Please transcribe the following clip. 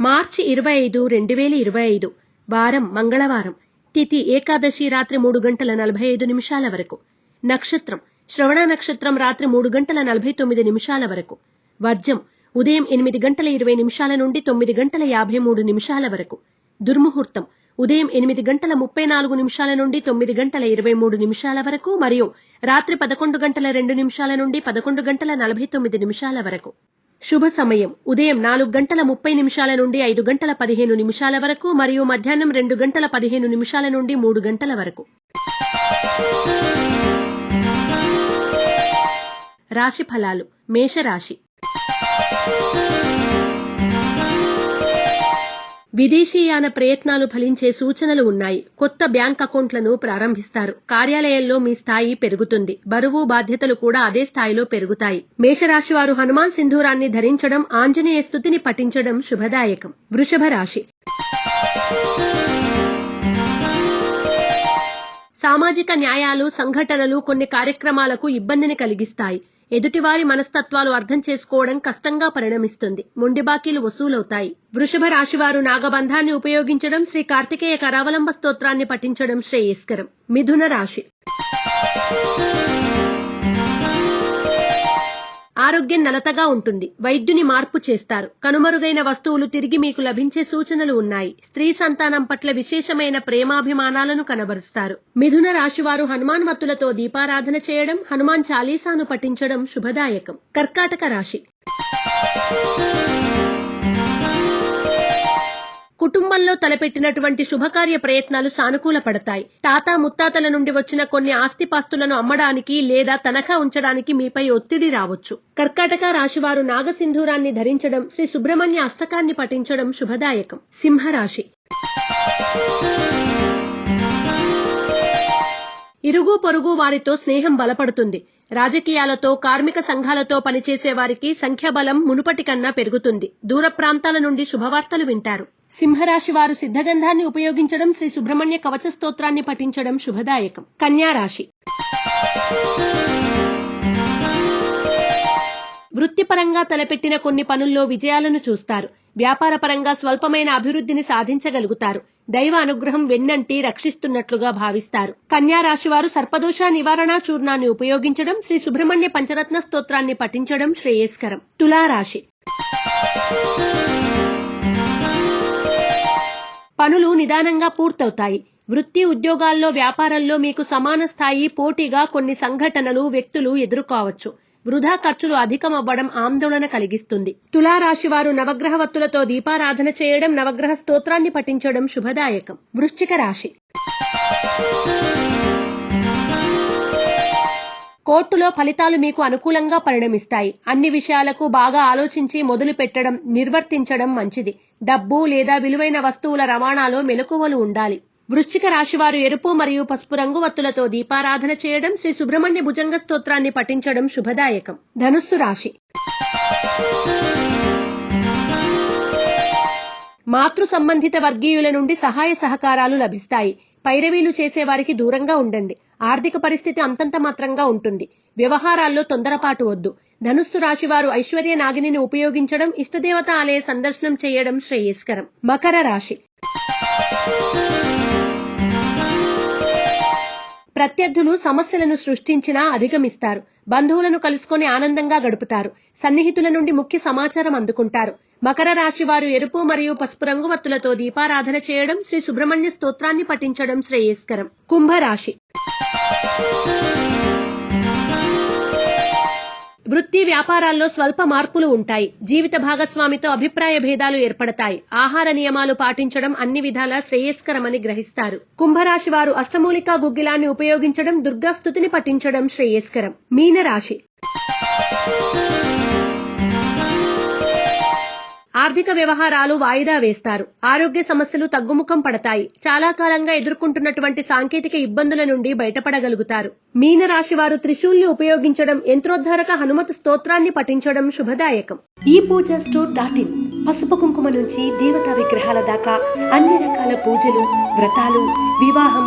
మార్చి ఇరవై ఐదు రెండు వేల ఇరవై ఐదు. వారం మంగళవారం. తిథి ఏకాదశి రాత్రి మూడు గంటల నలభై ఐదు నిమిషాల వరకు. నక్షత్రం. శ్రవణ నక్షత్రం రాత్రి మూడు గంటల నలభై తొమ్మిది నిమిషాల వరకు. వర్జం. ఉదయం ఎనిమిది గంటల ఇరవై నిమిషాల నుండి తొమ్మిది గంటల యాభై మూడు నిమిషాల వరకు. దుర్ముహూర్తం. ఉదయం ఎనిమిది గంటల ముప్పై నాలుగు నిమిషాల నుండి తొమ్మిది గంటల ఇరవై మూడు నిమిషాల వరకు మరియు రాత్రి పదకొండు గంటల రెండు నిమిషాల నుండి పదకొండు గంటల నలభై తొమ్మిది నిమిషాల వరకు. శుభ సమయం ఉదయం నాలుగు గంటల ముప్పై నిమిషాల నుండి ఐదు గంటల పదిహేను నిమిషాల వరకు మరియు మధ్యాహ్నం రెండు గంటల పదిహేను నిమిషాల నుండి మూడు గంటల వరకు. రాశి ఫలాలు. మేషరాశి. విదేశీయాన ప్రయత్నాలు ఫలించే సూచనలు ఉన్నాయి. కొత్త బ్యాంక్ అకౌంట్లను ప్రారంభిస్తారు. కార్యాలయంలో మీ స్థాయి పెరుగుతుంది. బరువు బాధ్యతలు కూడా అదే స్థాయిలో పెరుగుతాయి. మేషరాశి వారు హనుమాన్ సింధూరాన్ని ధరించడం ఆంజనేయ స్థుతిని పఠించడం శుభదాయకం. వృషభ రాశి. సామాజిక న్యాయాలు సంఘటనలు కొన్ని కార్యక్రమాలకు ఇబ్బందిని కలిగిస్తాయి. ఎదుటివారి మనస్తత్వాలు అర్థం చేసుకోవడం కష్టంగా పరిణమిస్తుంది. మొండి బాకీలు వసూలవుతాయి. వృషభ రాశివారు నాగబంధాన్ని ఉపయోగించడం శ్రీ కార్తికేయ కరావలంబ స్తోత్రాన్ని పఠించడం శ్రేయస్కరం. మిథున రాశి. ఆరోగ్యం నలతగా ఉంటుంది. వైద్యుని మార్పు చేస్తారు. కనుమరుగైన వస్తువులు తిరిగి మీకు లభించే సూచనలు ఉన్నాయి. స్త్రీ సంతానం పట్ల విశేషమైన ప్రేమాభిమానాలను కనబరుస్తారు. మిథున రాశివారు హనుమాన్ వత్తులతో దీపారాధన చేయడం హనుమాన్ చాలీసాను పఠించడం శుభదాయకం. కర్కాటక రాశి. కుటుంబంలో తలపెట్టినటువంటి శుభకార్య ప్రయత్నాలు సానుకూల పడతాయి తాత ముత్తాతల నుండి వచ్చిన కొన్ని ఆస్తిపాస్తులను అమ్మడానికి లేదా తనఖా ఉంచడానికి మీపై ఒత్తిడి రావచ్చు. కర్కాటక రాశివారు నాగసింధూరాన్ని ధరించడం శ్రీ సుబ్రహ్మణ్య అష్టకాన్ని పఠించడం శుభదాయకం. సింహరాశి ఇరుగు పొరుగు వారితో స్నేహం బలపడుతుంది. రాజకీయాలతో కార్మిక సంఘాలతో పనిచేసే వారికి సంఖ్యాబలం మునుపటి కన్నా పెరుగుతుంది. దూర ప్రాంతాల నుండి శుభవార్తలు వింటారు. సింహరాశి వారు సిద్ధగంధాన్ని ఉపయోగించడం శ్రీ సుబ్రహ్మణ్య కవచ స్తోత్రాన్ని పఠించడం శుభదాయకం. కన్యా రాశి వృత్తిపరంగా తలపెట్టిన కొన్ని పనుల్లో విజయాలను చూస్తారు. వ్యాపారపరంగా స్వల్పమైన అభివృద్ధిని సాధించగలుగుతారు. దైవ అనుగ్రహం వెన్నంటి రక్షిస్తున్నట్లుగా భావిస్తారు. కన్యా రాశి వారు సర్పదోష నివారణ చూర్ణాన్ని ఉపయోగించడం శ్రీ సుబ్రహ్మణ్య పంచరత్న స్తోత్రాన్ని పఠించడం శ్రేయస్కరం. తులారాశి. పనులు నిదానంగా పూర్తవుతాయి. వృత్తి ఉద్యోగాల్లో వ్యాపారంలో మీకు సమాన స్థాయి పోటీగా కొన్ని సంఘటనలు వ్యక్తులు ఎదుర్కోవచ్చు. వృధా ఖర్చులు అధికమవ్వడం ఆందోళన కలిగిస్తుంది. తులారాశి వారు నవగ్రహ వత్తులతో దీపారాధన చేయడం నవగ్రహ స్తోత్రాన్ని పఠించడం శుభదాయకం. వృశ్చిక రాశి. కోర్టులో ఫలితాలు మీకు అనుకూలంగా పరిణమిస్తాయి. అన్ని విషయాలకు బాగా ఆలోచించి మొదలు పెట్టడం నిర్వర్తించడం మంచిది. డబ్బు లేదా విలువైన వస్తువుల రవాణాలో మెలకువలు ఉండాలి. వృశ్చిక రాశివారు ఎరుపు మరియు పసుపు రంగు వత్తులతో దీపారాధన చేయడం శ్రీ సుబ్రహ్మణ్య భుజంగ స్తోత్రాన్ని పఠించడం శుభదాయకం. ధనుస్సు రాశి. మాతృ సంబంధిత వర్గీయుల నుండి సహాయ సహకారాలు లభిస్తాయి. పైరవీలు చేసేవారికి దూరంగా ఉండండి. ఆర్థిక పరిస్థితి అంతంత మాత్రంగా ఉంటుంది. వ్యవహారాల్లో తొందరపాటు వద్దు. ధనుస్సు రాశివారు ఐశ్వర్య నాగిని ఉపయోగించడం ఇష్టదేవత ఆలయ సందర్శనం చేయడం శ్రేయస్కరం. మకర రాశి. ప్రత్యర్థులు సమస్యలను సృష్టించినా అధిగమిస్తారు. బంధువులను కలుసుకొని ఆనందంగా గడుపుతారు. సన్నిహితుల నుండి ముఖ్య సమాచారం అందుకుంటారు. మకర రాశి వారు ఎరుపు మరియు పసుపు రంగు వత్తులతో దీపారాధన చేయడం శ్రీ సుబ్రహ్మణ్య స్తోత్రాన్ని పఠించడం శ్రేయస్కరం. కుంభరాశి వృత్తి వ్యాపారాల్లో స్వల్ప మార్పులు ఉంటాయి. జీవిత భాగస్వామితో అభిప్రాయ భేదాలు ఏర్పడతాయి. ఆహార నియమాలు పాటించడం అన్ని విధాలా శ్రేయస్కరమని గ్రహిస్తారు. కుంభరాశి వారు అష్టమూలికా గుగ్గిలాన్ని ఉపయోగించడం దుర్గాస్థుతిని పఠించడం శ్రేయస్కరం. మీనరాశి ఆర్థిక వ్యవహారాలు వాయిదా వేస్తారు. ఆరోగ్య సమస్యలు తగ్గుముఖం పడతాయి. చాలా కాలంగా ఎదుర్కొంటున్నటువంటి సాంకేతిక ఇబ్బందుల నుండి బయటపడగలుగుతారు. మీన రాశి వారు త్రిశూల్ని ఉపయోగించడం యంత్రోద్ధారక హనుమత స్తోత్రాన్ని పఠించడం శుభదాయకం. ఈ పూజా స్టోర్ డాట్ ఇన్ పసుపు కుంకుమ నుంచి దేవతా విగ్రహాల దాకా అన్ని రకాల పూజలు వ్రతాలు వివాహం